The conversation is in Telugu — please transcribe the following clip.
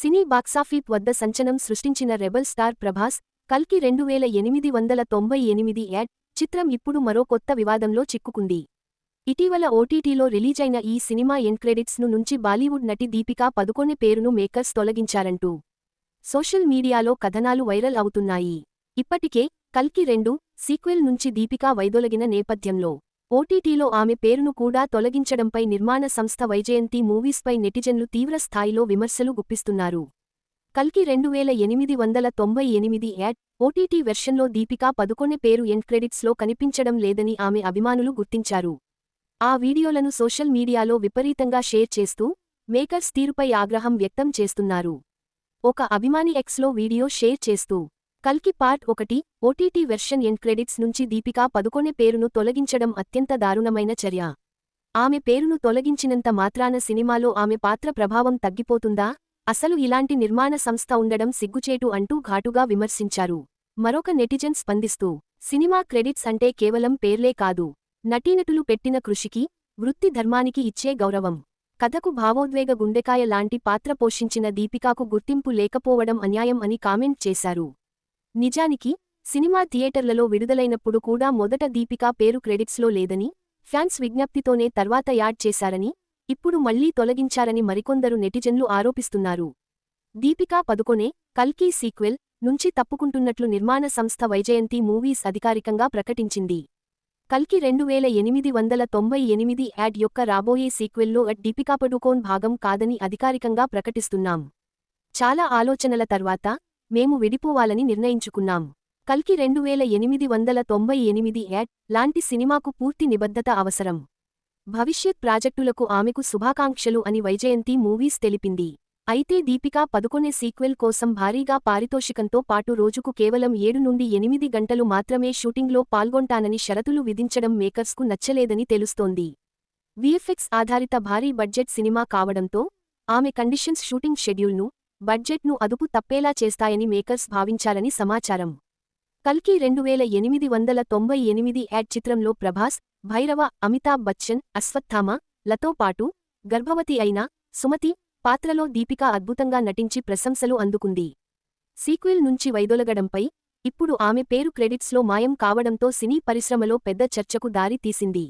సినీ బాక్సాఫీప్ వద్ద సంచనం సృష్టించిన రెబల్ స్టార్ ప్రభాస్ కల్కి రెండు వేల ఎనిమిది వందల తొంభై ఎనిమిది యాడ్ చిత్రం ఇప్పుడు మరో కొత్త వివాదంలో చిక్కుకుంది. ఇటీవల ఓటీటీలో రిలీజైన ఈ సినిమా ఎండ్క్రెడిట్స్ను ను నుంచి బాలీవుడ్ నటి దీపికా పదుకొనె పేరును మేకర్స్ తొలగించారంటూ సోషల్ మీడియాలో కథనాలు వైరల్ అవుతున్నాయి. ఇప్పటికే కల్కి రెండు సీక్వెల్ నుంచి దీపికా వైదొలగిన నేపథ్యంలో ఓటీటీలో ఆమె పేరును కూడా తొలగించడంపై నిర్మాణ సంస్థ వైజయంతి మూవీస్పై నెటిజన్లు తీవ్ర స్థాయిలో విమర్శలు గుప్పిస్తున్నారు. కల్కి రెండు వేల ఎనిమిది వందల తొంభై ఎనిమిది యాడ్ ఓటీటీ వెర్షన్లో దీపికా పదుకొనె పేరు ఎండ్ క్రెడిట్స్లో కనిపించడం లేదని ఆమె అభిమానులు గుర్తించారు. ఆ వీడియోలను సోషల్ మీడియాలో విపరీతంగా షేర్ చేస్తూ మేకర్స్ తీరుపై ఆగ్రహం వ్యక్తం చేస్తున్నారు. ఒక అభిమాని ఎక్స్లో వీడియో షేర్ చేస్తూ కల్కి పార్ట్ ఒకటి ఓటీటీ వెర్షన్ ఎండ్ క్రెడిట్స్ నుంచి దీపికా పదుకొనే పేరును తొలగించడం అత్యంత దారుణమైన చర్య. ఆమె పేరును తొలగించినంత మాత్రాన సినిమాలో ఆమె పాత్ర ప్రభావం తగ్గిపోతుందా? అసలు ఇలాంటి నిర్మాణ సంస్థ ఉండడం సిగ్గుచేటు అంటూ ఘాటుగా విమర్శించారు. మరొక నెటిజన్ స్పందిస్తూ సినిమా క్రెడిట్స్ అంటే కేవలం పేర్లే కాదు. నటీనటులు పెట్టిన కృషికి వృత్తి ధర్మానికి ఇచ్చే గౌరవం. కథకు భావోద్వేగ గుండెకాయ లాంటి పాత్ర పోషించిన దీపికాకు గుర్తింపు లేకపోవడం అన్యాయం అని కామెంట్ చేశారు. నిజానికి సినిమా థియేటర్లలో విడుదలైనప్పుడు కూడా మొదట దీపికా పేరు క్రెడిట్స్లో లేదని ఫ్యాన్స్ విజ్ఞప్తితోనే తర్వాత యాడ్ చేశారని ఇప్పుడు మళ్ళీ తొలగించారని మరికొందరు నెటిజన్లు ఆరోపిస్తున్నారు. దీపికా పదుకొనే కల్కీ సీక్వెల్ నుంచి తప్పుకుంటున్నట్లు నిర్మాణ సంస్థ వైజయంతి మూవీస్ అధికారికంగా ప్రకటించింది. కల్కి రెండు వేల ఎనిమిది వందల తొంభై ఎనిమిది యాడ్ యొక్క రాబోయే సీక్వెల్లో అట్ దీపికా పడుకోన్ భాగం కాదని అధికారికంగా ప్రకటిస్తున్నాం. చాలా ఆలోచనల తర్వాత మేము విడిపోవాలని నిర్ణయించుకున్నాం కల్కి రెండు వేల ఎనిమిది వందల తొంభై ఎనిమిది యాట్ లాంటి సినిమాకు పూర్తి నిబద్ధత అవసరం. భవిష్యత్ ప్రాజెక్టులకు ఆమెకు శుభాకాంక్షలు అని వైజయంతి మూవీస్ తెలిపింది. అయితే దీపికా పదుకొనే సీక్వెల్ కోసం భారీగా పారితోషికంతో పాటు రోజుకు కేవలం ఏడు నుండి ఎనిమిది గంటలు మాత్రమే షూటింగ్లో పాల్గొంటానని షరతులు విధించడం మేకర్స్కు నచ్చలేదని తెలుస్తోంది. విఎఫ్ఎక్స్ ఆధారిత భారీ బడ్జెట్ సినిమా కావడంతో ఆమె కండిషన్స్ షూటింగ్ షెడ్యూల్ను బడ్జెట్ను అదుపు తప్పేలా చేస్తాయని మేకర్స్ భావించాలని సమాచారం. కల్కి రెండు వేల ఎనిమిది వందల తొంభై ఎనిమిది యాడ్ చిత్రంలో ప్రభాస్ భైరవ అమితాబ్ బచ్చన్ అశ్వత్థామ లతో పాటు గర్భవతి అయిన సుమతి పాత్రలో దీపిక అద్భుతంగా నటించి ప్రశంసలు అందుకుంది. సీక్వెల్ నుంచి వైదొలగడంపై ఇప్పుడు ఆమె పేరు క్రెడిట్స్లో మాయం కావడంతో సినీ పరిశ్రమలో పెద్ద చర్చకు దారి తీసింది.